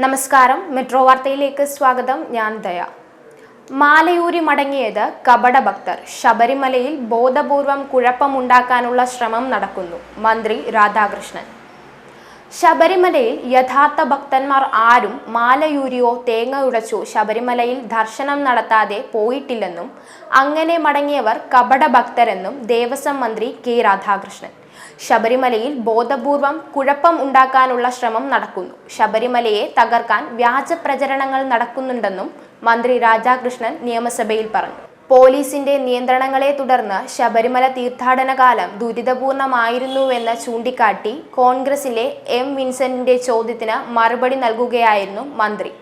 നമസ്കാരം. മെട്രോ വാർത്തയിലേക്ക് സ്വാഗതം. ഞാൻ ദയ. മാലയൂരി മടങ്ങിയത് കപടഭക്തർ ശബരിമലയിൽ ബോധപൂർവം കുഴപ്പമുണ്ടാക്കാനുള്ള ശ്രമം നടക്കുന്നു. മന്ത്രി രാധാകൃഷ്ണൻ. ശബരിമലയിൽ യഥാർത്ഥ ഭക്തന്മാർ ആരും മാലയൂരിയോ തേങ്ങ ഉടച്ചോ ശബരിമലയിൽ ദർശനം നടത്താതെ പോയിട്ടില്ലെന്നും അങ്ങനെ മടങ്ങിയവർ കപടഭക്തരെന്നും ദേവസ്വം മന്ത്രി കെ രാധാകൃഷ്ണൻ. ശബരിമലയിൽ ബോധപൂർവം കുഴപ്പം ഉണ്ടാക്കാനുള്ള ശ്രമം നടക്കുന്നു. ശബരിമലയെ തകർക്കാൻ വ്യാജ പ്രചരണങ്ങൾ നടക്കുന്നുണ്ടെന്നും മന്ത്രി രാധാകൃഷ്ണൻ നിയമസഭയിൽ പറഞ്ഞു. പോലീസിന്റെ നിയന്ത്രണങ്ങളെ തുടർന്ന് ശബരിമല തീർത്ഥാടന കാലം ദുരിതപൂർണമായിരുന്നുവെന്ന് ചൂണ്ടിക്കാട്ടി കോൺഗ്രസിലെ എം വിൻസെന്റിന്റെ ചോദ്യത്തിന് മറുപടി നൽകുകയായിരുന്നു മന്ത്രി.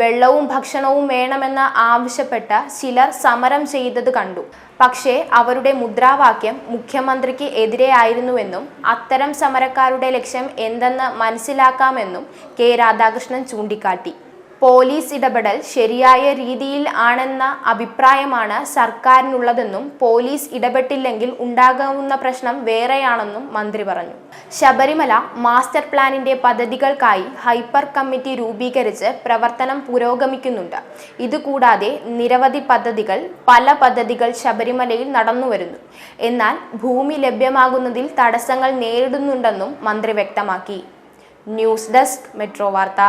വെള്ളവും ഭക്ഷണവും വേണമെന്ന് ആവശ്യപ്പെട്ട ചിലർ സമരം ചെയ്തത് കണ്ടു. പക്ഷേ അവരുടെ മുദ്രാവാക്യം മുഖ്യമന്ത്രിക്ക് എതിരെയായിരുന്നുവെന്നും അത്തരം സമരക്കാരുടെ ലക്ഷ്യം എന്തെന്ന് മനസ്സിലാക്കാമെന്നും കെ രാധാകൃഷ്ണൻ ചൂണ്ടിക്കാട്ടി. പോലീസ് ഇടപെടൽ ശരിയായ രീതിയിൽ ആണെന്ന അഭിപ്രായമാണ് സർക്കാരിനുള്ളതെന്നും പോലീസ് ഇടപെട്ടില്ലെങ്കിൽ ഉണ്ടാകാവുന്ന പ്രശ്നം വേറെയാണെന്നും മന്ത്രി പറഞ്ഞു. ശബരിമല മാസ്റ്റർ പ്ലാനിന്റെ പദ്ധതികൾക്കായി ഹൈപ്പർ കമ്മിറ്റി രൂപീകരിച്ച് പ്രവർത്തനം പുരോഗമിക്കുന്നുണ്ട്. ഇതുകൂടാതെ നിരവധി പദ്ധതികൾ പല പദ്ധതികൾ ശബരിമലയിൽ നടന്നുവരുന്നു. എന്നാൽ ഭൂമി ലഭ്യമാകുന്നതിൽ തടസ്സങ്ങൾ നേരിടുന്നുണ്ടെന്നും മന്ത്രി വ്യക്തമാക്കി. ന്യൂസ് ഡെസ്ക് മെട്രോ വാർത്ത.